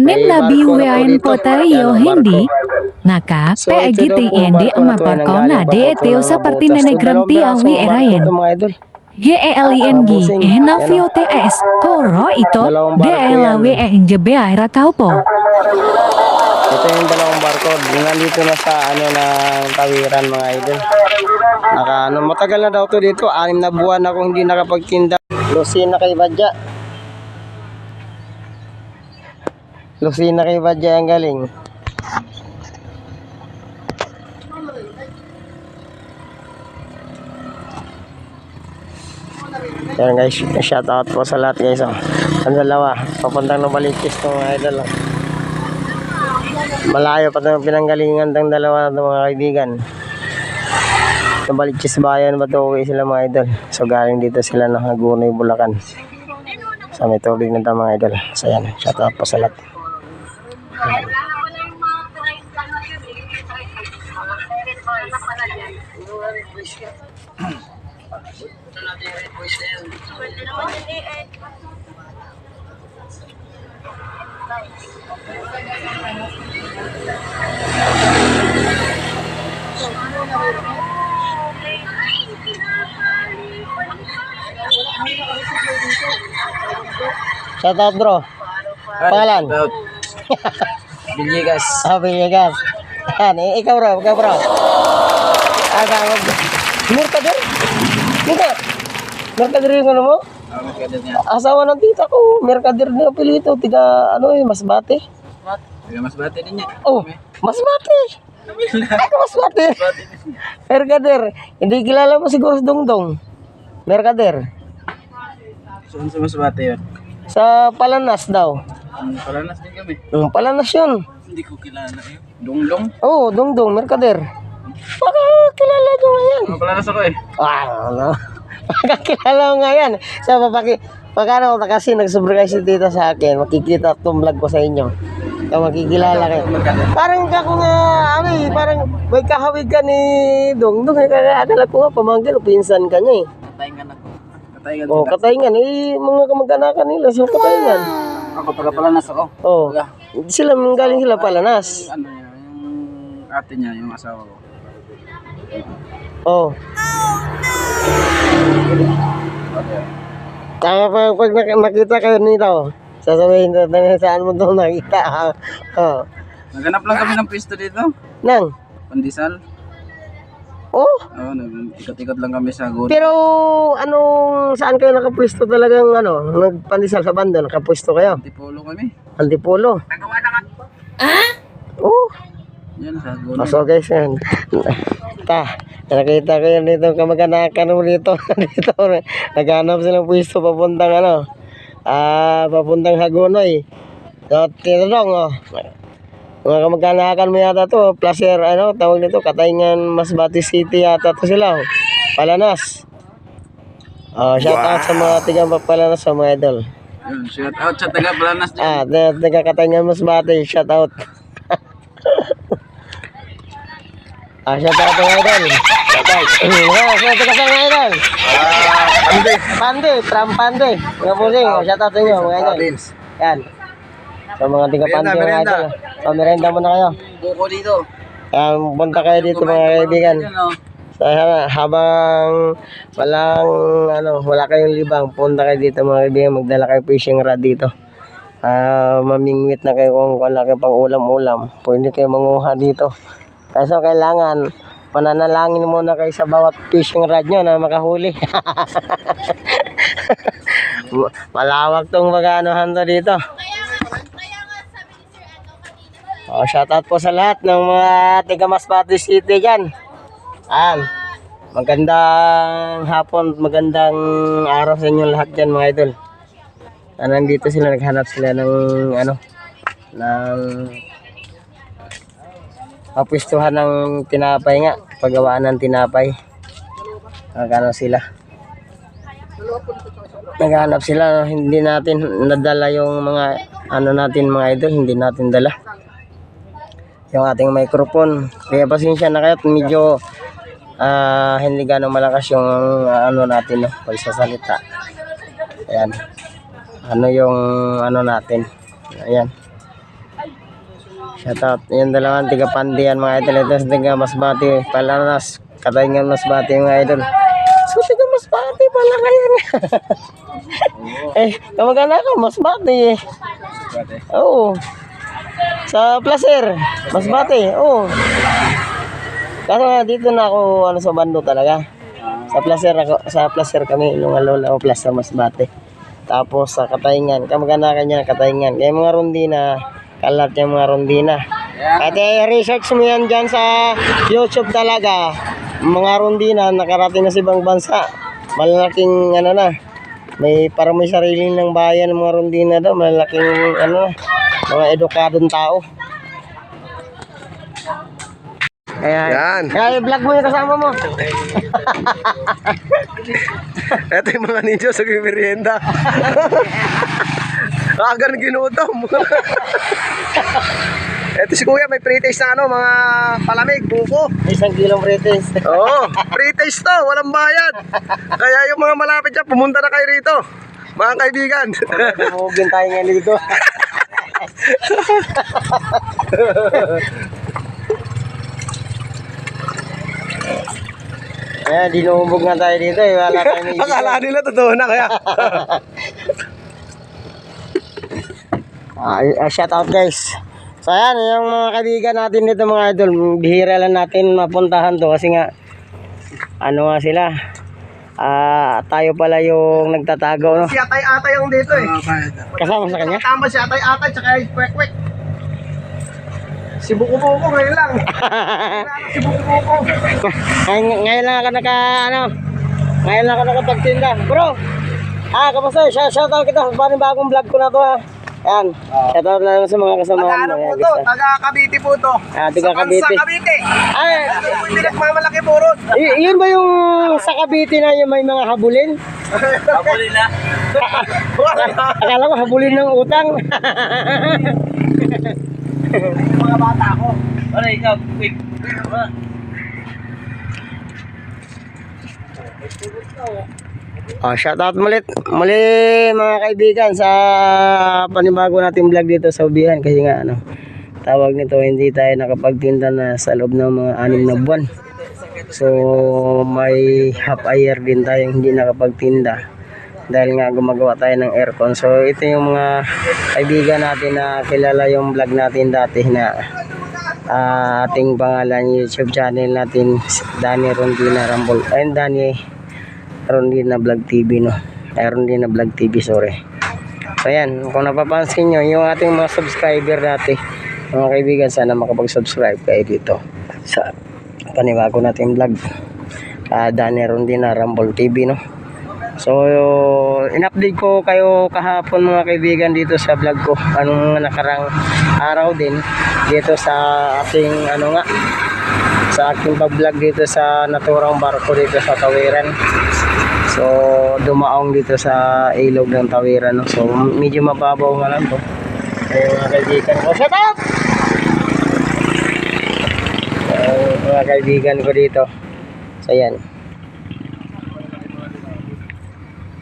Na na Yan, ang hindi? barko. Naka, po, endi barko ang na nanggaling na de eteo sa parti butas. na Ito, negranti dalawang awi pirasong barko erayen. to, mga idol. Ye e LENG, busing. eh na Yan, fio te es, koro ito, Dalawang de barko yan. elawi e injabe ay rataw po. Ito yung dalawang barko. Nandito na sa ano na tawiran mga idol. Naka, ano, matagal na daw to dito. Anim na buwan ako hindi nakapagtinda. Lucina kay Badya. Lucina kay Badya ang galing. Yan guys, shout out po sa lahat guys. Oh. Ang dalawa, papuntang ng Balikis ng mga idol. Oh. Malayo pa ito pinanggalingan ng dalawa ng mga kaibigan. Balikis bayan ba ito sila mga idol. So galing dito sila ng Hagunay, Bulacan. Sa may tubig ito mga idol. So yan, shout out po sa lahat. Shout out bro. Pangalan? Biligas. Ah, Villegas. Yan, eh, ikaw bro, ikaw bro. Aga, mag... Merkader? Hindi. Merkader yung ano mo? Asawa ng tita ko. Merkader na pilito. Tiga, ano eh, masbate. Taga mas bati din niya. Oh, masbate. Ako masbate. Merkader. Hindi kilala mo siguro si Dongdong. Merkader. Saan sa mas bati yun? Sa Palanas daw. Ang paranas din kami. Yung Palanas yun. Hindi ko kilala yun. Dunglong. Oh, Dongdong, Merkader. Baka kilala nyo nga yan. Ang paranas ako eh. Ah, ano? Makakilala mo nga yan. Sa papaki, pagkano ko kasi nagsobrigay si tita sa akin, makikita itong vlog ko sa inyo. Kaya makikilala kayo. Parang ka ko nga, ano eh, parang may kahawig ka ni Dong Dong. Eh, kaya akala ko nga, pamangkin o pinsan ka niya eh. Katayin ako. Katayin Oh, katayngan. Eh, mga kamag-anakan nila sa katayngan. Ako taga paranas ako. Oh, sila, galing sila palanas. Ano niya, yung ate niya, yung asawa ko. Oh. Kaya pag, pag nak- nakita kayo nito, sasabihin na na saan mo ito nakita. ah. Oh. Naganap lang kami ng pwesto dito. Nang, Pandesal. oh, Oo, nag-ikot-ikot lang kami sa good. pero anong, saan kayo nakapwesto talagang ano, nagpandisal sa bando, nakapwesto kayo? Antipolo kami. Antipolo. Nagawa na ka. Oh, Yan, sa good. oh, so guys, yan. Ta, nakita ko yun dito, kamag-anakan mo dito. dito, naghanap silang pwesto papuntang ano, ah, papuntang Hagonoy. So, tinanong, oh, mga kamag-anakan mo yata to, placer, ano, tawag nito, Katayngan, Masbati City yata to sila, oh. Palanas. Oh, shout out sa mga tigang Palanas sa mga idol. Shout out sa taga paranas din. Ah, taga Katayngan, Masbati, shout out. Ah, shout out mga idol. Shout out. Ah, shout out mga idol. Pande. Pande, trampande. Mga pusing, shout out sa inyo mga idol. Yan. Sa mga tiga pande mga idol. So, merenda muna kayo. Buko dito. Yan, punta kayo dito mga kaibigan. Sa habang walang ano, wala kayong libang, punta kayo dito mga kaibigan, magdala kayo fishing rod dito. Ah, mamingwit na kayo kung wala kayo pang ulam-ulam. Pwede kayo manguha dito. Kaso kailangan pananalangin muna kayo sa bawat fishing rod nyo na makahuli. Malawak tong mag-aanohan to dito. Oh, shout out po sa lahat ng mga tiga Masbate City dyan. Ayan. Magandang hapon, magandang araw sa inyo lahat dyan mga idol. Ah, nandito sila, naghanap sila ng ano, ng kapwistuhan ng tinapay nga, paggawaan ng tinapay. Naghanap sila. Naghanap sila, hindi natin nadala yung mga ano natin mga idol, hindi natin dala yung ating microphone. Kaya pasensya na kayo medyo ah, hindi ganong malakas yung ah, ano natin no, pagsasalita. Ayan. Ano yung ano natin. Ayan. Shout out. Yung dalawang tiga Pandian mga idol. Ito sa tiga Masbati. Palanas. Katayin nga Masbati mga idol. So tiga Masbati pala ngayon. eh, kamagana ka Masbati eh. Oo. Sa Placer. Masbati. Oo. Kaso nga dito na ako ano sa bando talaga. Sa Placer ako, sa Placer kami nung lola o Placer Masbate. Tapos sa Katayngan, kamagana kanya Katayngan. Kaya mga rondina, kalat yung mga rondina. At eh, research mo yan dyan sa YouTube talaga. Mga rondina, nakarating na sa ibang bansa. Malalaking ano na. May parang may sarili ng bayan ng mga rondina daw. Malalaking ano na, mga edukadong tao. Ayan. Yan. Kaya i-vlog mo yung kasama mo. Ito yung mga ninja sa merienda. Agar ginutom. Ito si Kuya, may pre-taste na ano, mga palamig, buko. Isang kilong pretes. Oo, pre-taste to, walang bayad. Kaya yung mga malapit dyan, pumunta na kayo rito. Mga kaibigan. Tumugin tayo nga dito. Ayan, dinuhubog nga tayo dito eh. Wala tayong naisip. Akala nila totoo na kaya. Ah, ah, shout out guys. So ayan, yung mga kaibigan natin dito mga idol, bihira lang natin mapuntahan to kasi nga ano nga sila. Ah, tayo pala yung nagtatago no. si Atay-Atay ang dito eh. Kasama sa kanya. Tama si Atay-Atay, tsaka yung kwek-kwek. Si Buko-Buko ngayon lang. si Buko-Buko. Ngay- ngayon lang ako naka ano. Ngayon lang ako nakapagtinda. Bro. Ah, kamusta? Shout, shout out kita. Parang bagong vlog ko na to ha. Yan. Shout out na lang sa mga kasama Taga mo. ano po to? ah. Taga Cavite po to. Ah, taga Sa Bansa, Cavite. Cavite. Ay, Ito po yung pinagmamalaki po ron. y- yun ba yung sa Cavite na yung may mga habulin? Kapuli na. Akala ko habulin ng utang. mga bata ko. Ano ikaw? Quick. Oh, shout out muli, muli mga kaibigan sa panibago nating vlog dito sa Ubihan kasi nga ano, tawag nito hindi tayo nakapagtinda na sa loob ng mga anim na buwan. So may half a year din tayong hindi nakapagtinda dahil nga gumagawa tayo ng aircon. So ito yung mga kaibigan natin na kilala yung vlog natin dati na ah, ating pangalan YouTube channel natin Danny Rondina Rambol and Danny Rondina Vlog TV no? Ay Rondina Vlog TV sorry. So yan kung napapansin nyo yung ating mga subscriber dati mga kaibigan sana makapag-subscribe kayo dito sa panibago natin vlog. Uh, Danny Rondina Rumble TV no? So in-update ko kayo kahapon mga kaibigan dito sa vlog ko. Anong nakarang araw din dito sa ating ano nga sa aking pag-vlog dito sa naturang barko dito sa Tawiran So, dumaong dito sa ilog ng Tawiran. No? So, medyo mababaw nga lang to. Ay, mga kaibigan ko. Shut up! So, mga kaibigan ko dito. So, yan.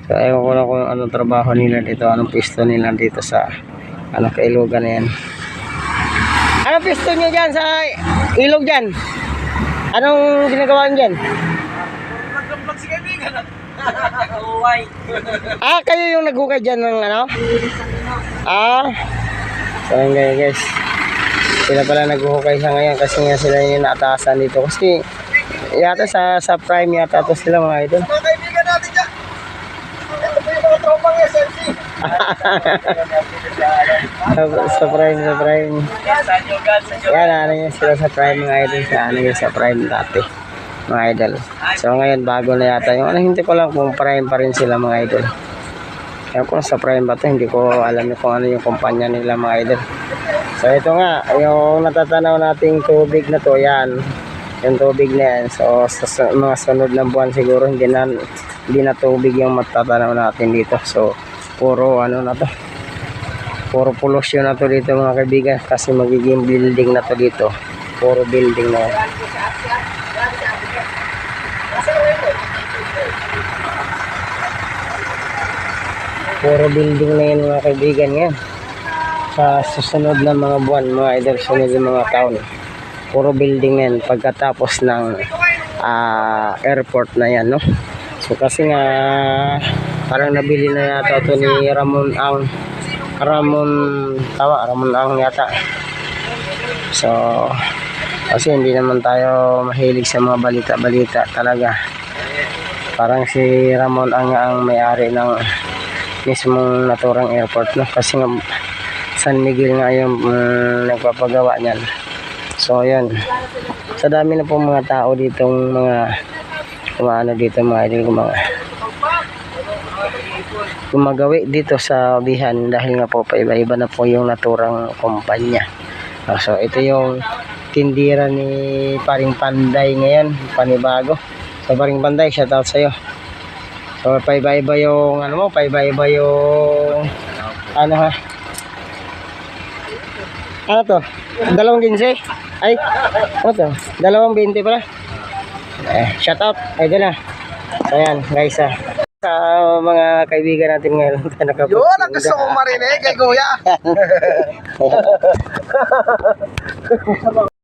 So, ayaw ko na kung anong trabaho nila dito. Anong pisto nila dito sa ano, kailogan na yan. Anong pisto nyo dyan sa ilog dyan? Anong ginagawa nyo dyan? Nag-vlog si kaibigan. Uway. Ah, kayo yung naghukay dyan ng ano? Ah. So, yun guys, guys. Sila pala naghuhukay sa ngayon kasi nga sila yung naatasan dito. Kasi yata sa sa prime yata to sila mga idol. Mga kaibigan natin dyan. Ito po yung mga tropang SLC. Sa, sa prime, sa prime. Yan, ano yun sila sa prime mga idol. Sa ano yun sa prime dati. Mga idol. So ngayon bago na yata yung ano hindi ko lang kung prime pa rin sila mga idol. Kaya kung sa prime ba to, hindi ko alam kung ano yung kumpanya nila mga idol. So ito nga, yung natatanaw nating tubig na to, yan. Yung tubig na yan. So sa, mga sunod na buwan siguro hindi na hindi na tubig yung matatanaw natin dito. So puro ano na to. Puro pollution na to dito mga kaibigan kasi magiging building na to dito. Puro building na yan. Puro building na yan mga kaibigan yan. sa susunod na mga buwan, mga idol, sunod na mga taon, puro building yan pagkatapos ng ah, airport na yan, no? So kasi nga, parang nabili na yata ito ni Ramon ang Ramon, tama, Ramon ang yata. So, kasi hindi naman tayo mahilig sa mga balita-balita talaga. Parang si Ramon ang ang may-ari ng mismong naturang airport no kasi nga San Miguel nga yung mm, nagpapagawa niyan. So, yun. Sa dami na po mga tao ditong mga kumaano dito mga idol mga gumagawi dito sa Bihan dahil nga po paiba-iba na po yung naturang kumpanya. Ah, so ito yung tindira ni Paring Panday ngayon, panibago. So Paring Panday, shout out sa'yo. So paiba-iba yung ano mo, paiba-iba yung ano ha? Ano to? Dalawang ginse? Ay, ano to? Dalawang 20 pala? Eh, shout out. Ay, na. Ayan, guys, ah. Sa mga kaibigan natin ngayon, Yun ang gusto kong marinig kay Kuya.